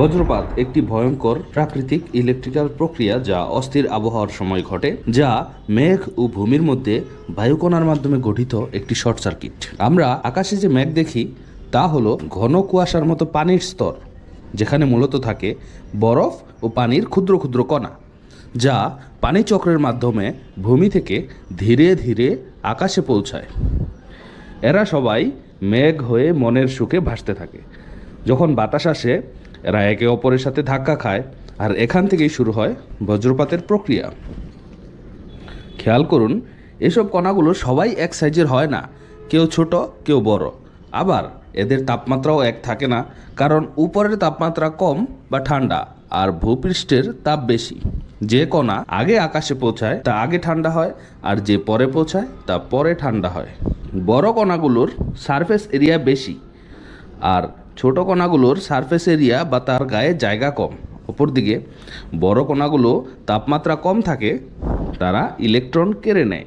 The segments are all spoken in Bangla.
বজ্রপাত একটি ভয়ঙ্কর প্রাকৃতিক ইলেকট্রিক্যাল প্রক্রিয়া যা অস্থির আবহাওয়ার সময় ঘটে, যা মেঘ ও ভূমির মধ্যে বায়ুকণার মাধ্যমে গঠিত একটি শর্ট সার্কিট। আমরা আকাশে যে মেঘ দেখি, তা হলো ঘন কুয়াশার মতো পানির স্তর, যেখানে মূলত থাকে বরফ ও পানির ক্ষুদ্র ক্ষুদ্র কণা, যা পানি চক্রের মাধ্যমে ভূমি থেকে ধীরে ধীরে আকাশে পৌঁছায়। এরা সবাই মেঘ হয়ে মনের সুখে ভাসতে থাকে। যখন বাতাস আসে এরা একে অপরের সাথে ধাক্কা খায়, আর এখান থেকেই শুরু হয় বজ্রপাতের প্রক্রিয়া। খেয়াল করুন, এসব কণাগুলো সবাই এক সাইজের হয় না, কেউ ছোট, কেউ বড়। আবার এদের তাপমাত্রাও এক থাকে না, কারণ উপরের তাপমাত্রা কম বা ঠান্ডা, আর ভূপৃষ্ঠের তাপ বেশি। যে কণা আগে আকাশে পৌঁছায়, তা আগে ঠান্ডা হয়, আর যে পরে পৌঁছায়, তা পরে ঠান্ডা হয়। বড় কণাগুলোর সারফেস এরিয়া বেশি, আর ছোট কণাগুলোর সারফেস এরিয়া বা তার গায়ে জায়গা কম। অপরদিকে, বড় কণাগুলো তাপমাত্রা কম থাকে, তারা ইলেকট্রন কেড়ে নেয়।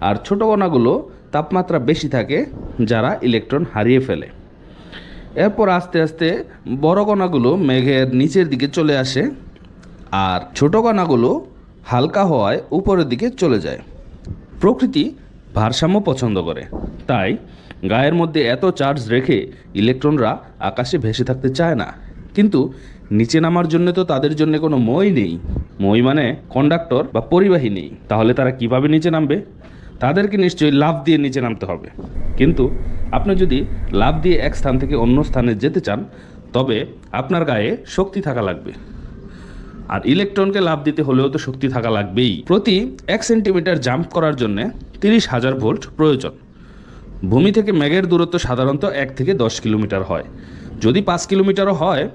আর ছোট কণাগুলো তাপমাত্রা বেশি থাকে, যারা ইলেকট্রন হারিয়ে ফেলে। এরপর আস্তে আস্তে বড় কণাগুলো মেঘের নিচের দিকে চলে আসে আর ছোট কণাগুলো হালকা হওয়ায় উপরের দিকে চলে যায়। প্রকৃতি ভারসাম্য পছন্দ করে। তাই গায়ের মধ্যে এত চার্জ রেখে ইলেকট্রনরা আকাশে ভেসে থাকতে চায় না। কিন্তু নিচে নামার জন্য তো তাদের জন্য কোনো মই নেই। মই মানে কন্ডাক্টর বা পরিবাহী নেই। তাহলে তারা কীভাবে নিচে নামবে? তাদেরকে নিশ্চয়ই লাভ দিয়ে নিচে নামতে হবে। কিন্তু আপনি যদি লাভ দিয়ে এক স্থান থেকে অন্য স্থানে যেতে চান, তবে আপনার গায়ে শক্তি থাকা লাগবে। আর ইলেকট্রনকে লাভ দিতে হলেও তো শক্তি থাকা লাগবেই। প্রতি এক সেন্টিমিটার জাম্প করার জন্য তিরিশ হাজার ভোল্ট প্রয়োজন। ভূমি থেকে মেঘের দূরত্ব সাধারণত এক থেকে দশ কিলোমিটার হয়। যদি পাঁচ কিলোমিটারও হয়,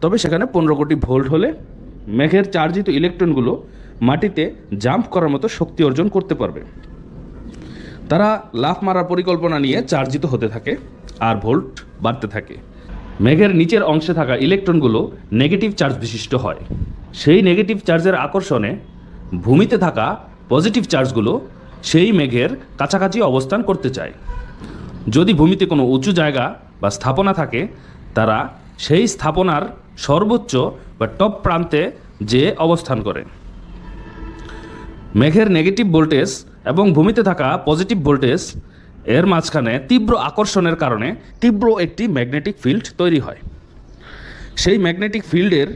তবে সেখানে পনেরো কোটি ভোল্ট হলে মেঘের চার্জিত ইলেকট্রনগুলো মাটিতে জাম্প করার মতো শক্তি অর্জন করতে পারবে। তারা লাফ মারার পরিকল্পনা নিয়ে চার্জিত হতে থাকে আর ভোল্ট বাড়তে থাকে। মেঘের নিচের অংশে থাকা ইলেকট্রনগুলো নেগেটিভ চার্জ বিশিষ্ট হয়। সেই নেগেটিভ চার্জের আকর্ষণে ভূমিতে থাকা পজিটিভ চার্জগুলো সেই মেঘের কাছাকাছি অবস্থান করতে চায়। যদি ভূমিতে কোনো উঁচু জায়গা বা স্থাপনা থাকে, তারা সেই স্থাপনার সর্বোচ্চ বা টপ প্রান্তে যে অবস্থান করে। মেঘের নেগেটিভ ভোল্টেজ এবং ভূমিতে থাকা পজিটিভ ভোল্টেজ, এর মাঝখানে তীব্র আকর্ষণের কারণে তীব্র একটি ম্যাগনেটিক ফিল্ড তৈরি হয়। সেই ম্যাগনেটিক ফিল্ডের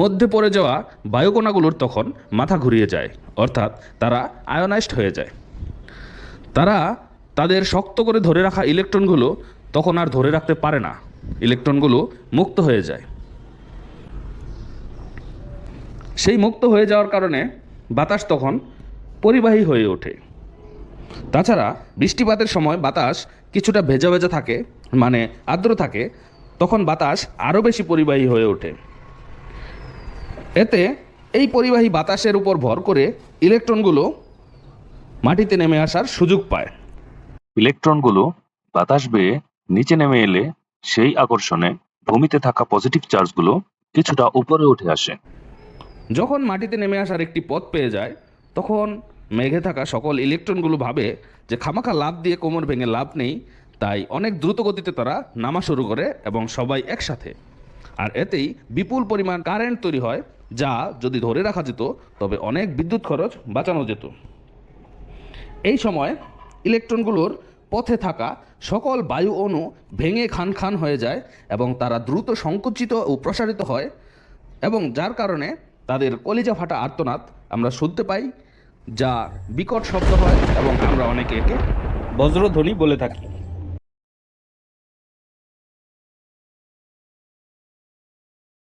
মধ্যে পড়ে যাওয়া বায়ুকণাগুলোর তখন মাথা ঘুরিয়ে যায়, অর্থাৎ তারা আয়োনাইজড হয়ে যায়। তারা তাদের শক্ত করে ধরে রাখা ইলেকট্রনগুলো তখন আর ধরে রাখতে পারে না। ইলেকট্রনগুলো মুক্ত হয়ে যায়। সেই মুক্ত হয়ে যাওয়ার কারণে বাতাস তখন পরিবাহী হয়ে ওঠে। তাছাড়া বৃষ্টিপাতের সময় বাতাস কিছুটা ভেজা ভেজা থাকে মানে আর্দ্র থাকে, তখন বাতাস আরও বেশি পরিবাহী হয়ে ওঠে। এতে এই পরিবাহী বাতাসের উপর ভর করে ইলেকট্রনগুলো মাটিতে নেমে আসার সুযোগ পায়। ইলেকট্রনগুলো বাতাস বেয়ে নিচে নেমে এলে সেই আকর্ষণে ভূমিতে থাকা পজিটিভ চার্জগুলো কিছুটা উপরে উঠে আসে। যখন মাটিতে নেমে আসার একটি পথ পেয়ে যায়, তখন মেঘে থাকা সকল ইলেকট্রনগুলো ভাবে যে খামাখা লাভ দিয়ে কোমর ভেঙে লাভ নেই, তাই অনেক দ্রুত গতিতে তারা নামা শুরু করে এবং সবাই একসাথে। আর এতেই বিপুল পরিমাণ কারেন্ট তৈরি হয়, যা যদি ধরে রাখা যেত, তবে অনেক বিদ্যুৎ খরচ বাঁচানো যেত। এই সময় ইলেকট্রনগুলোর পথে থাকা সকল বায়ু অণু ভেঙে খান খান হয়ে যায় এবং তারা দ্রুত সংকুচিত ও প্রসারিত হয় এবং যার কারণে তাদের কলিজা ফাটা আর্তনাদ আমরা শুনতে পাই, যা বিকট শব্দ হয় এবং আমরা অনেকে একে বজ্রধ্বনি বলে থাকি।